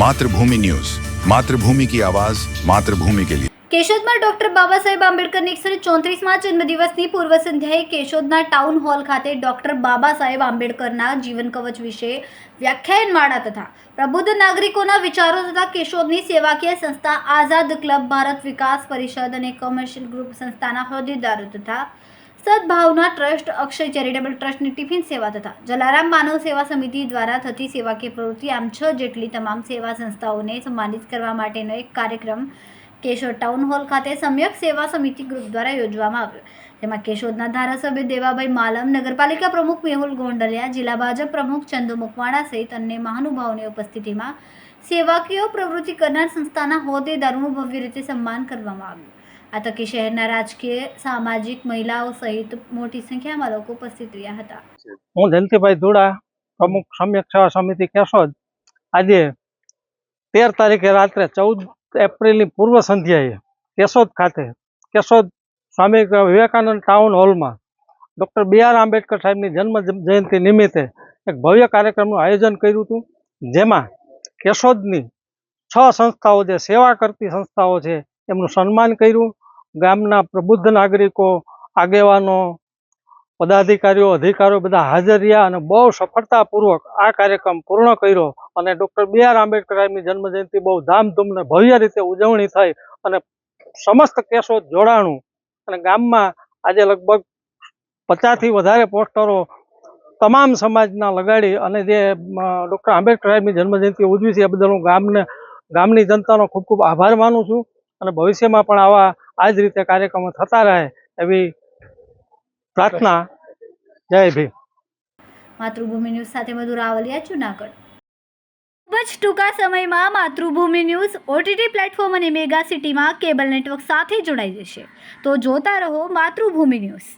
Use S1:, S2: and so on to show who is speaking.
S1: Mathrubhumi news. Mathrubhumi કી આવાજ, માતૃભૂમિ કે લીએ
S2: કેશોદમાં ડોક્ટર બાબા સાહેબ આંબેડકરની એકસો ચોત્રીસમાં જન્મદિવસની પૂર્વ સંધ્યાએ કેશોદના ટાઉન હોલ ખાતે ડોક્ટર બાબા સાહેબ આંબેડકરના જીવન કવચ વિશે વ્યાખ્યાનમાળા તથા પ્રબુદ્ધ નાગરિકોના વિચારો તથા કેશોદની સેવાકીય સંસ્થા આઝાદ ક્લબ ભારત વિકાસ પરિષદ અને કોમર્શિયલ ગ્રુપ સંસ્થાના હોદ્દેદારો તથા સદભાવના ટ્રસ્ટ, અક્ષય ચેરિટેબલ ટ્રસ્ટની ટિફિન સેવા તથા જલારામ માનવ સેવા સમિતિ દ્વારા થતી સેવાકીય પ્રવૃત્તિ આમ છ જેટલી તમામ સેવા સંસ્થાઓને સન્માનિત કરવા માટેનો એક કાર્યક્રમ કેશોદ ટાઉન હોલ ખાતે સમ્યક સેવા સમિતિ ગ્રુપ દ્વારા યોજવામાં આવ્યો. જેમાં કેશોદના ધારાસભ્ય દેવાભાઈ માલમ, નગરપાલિકા પ્રમુખ મેહુલ ગોંડલિયા, જિલ્લા ભાજપ પ્રમુખ ચંદુ મકવાણા સહિત અન્ય મહાનુભાવોની ઉપસ્થિતિમાં સેવાકીય પ્રવૃત્તિ કરનાર સંસ્થાના હોદ્દેદારોનું ભવ્ય રીતે સન્માન કરવામાં આવ્યું. આ તકે શહેરના રાજકીય સામાજિક મહિલાઓ સહિત મોટી સંખ્યામાં લોકો ઉપસ્થિત રહ્યા હતા
S3: હું જયંતિભાઈ ધુડા, પ્રમુખ સમ્યક સમિતિ કેશોદ. આજે તેર તારીખે રાત્રે ચૌદ એપ્રિલની પૂર્વ સંધ્યાએ કેશોદ ખાતે, કેશોદ સ્વામી વિવેકાનંદ ટાઉન હોલમાં ડૉક્ટર બી આર આંબેડકર સાહેબની જન્મ જયંતિ નિમિત્તે એક ભવ્ય કાર્યક્રમનું આયોજન કર્યું હતું, જેમાં કેશોદની છ સંસ્થાઓ જે સેવા કરતી સંસ્થાઓ છે, એમનું સન્માન કર્યું ગામના પ્રબુદ્ધ નાગરિકો, આગેવાનો, પદાધિકારીઓ, અધિકારીઓ બધા હાજર રહ્યા અને બહુ સફળતાપૂર્વક આ કાર્યક્રમ પૂર્ણ કર્યો અને ડૉક્ટર બી આર આંબેડકર સાહેબની જન્મજયંતિ બહુ ધામધૂમને ભવ્ય રીતે ઉજવણી થઈ અને સમસ્ત કેસો જોડાણું. અને ગામમાં આજે લગભગ પચાસથી વધારે પોસ્ટરો તમામ સમાજના લગાડી અને જે ડૉક્ટર આંબેડકર સાહેબની જન્મજયંતિ ઉજવી છે એ બદલ હું ગામને, ગામની જનતાનો ખૂબ ખૂબ આભાર માનું છું. અને ભવિષ્યમાં પણ આવા આ જ રીતે કાર્યક્રમો થતા રહે એવી પ્રાર્થના. જય ભીમ.
S2: માતૃભૂમિ ન્યૂઝ સાથે મધુર રાવલિયા જુનાગઢ. ખૂબ જ ટૂંકા સમયમાં માતૃભૂમિ ન્યૂઝ ઓટીટી પ્લેટફોર્મ અને મેગા સિટીમાં કેબલ નેટવર્ક સાથે જોડાઈ જશે. તો જોતા રહો માતૃભૂમિ ન્યૂઝ.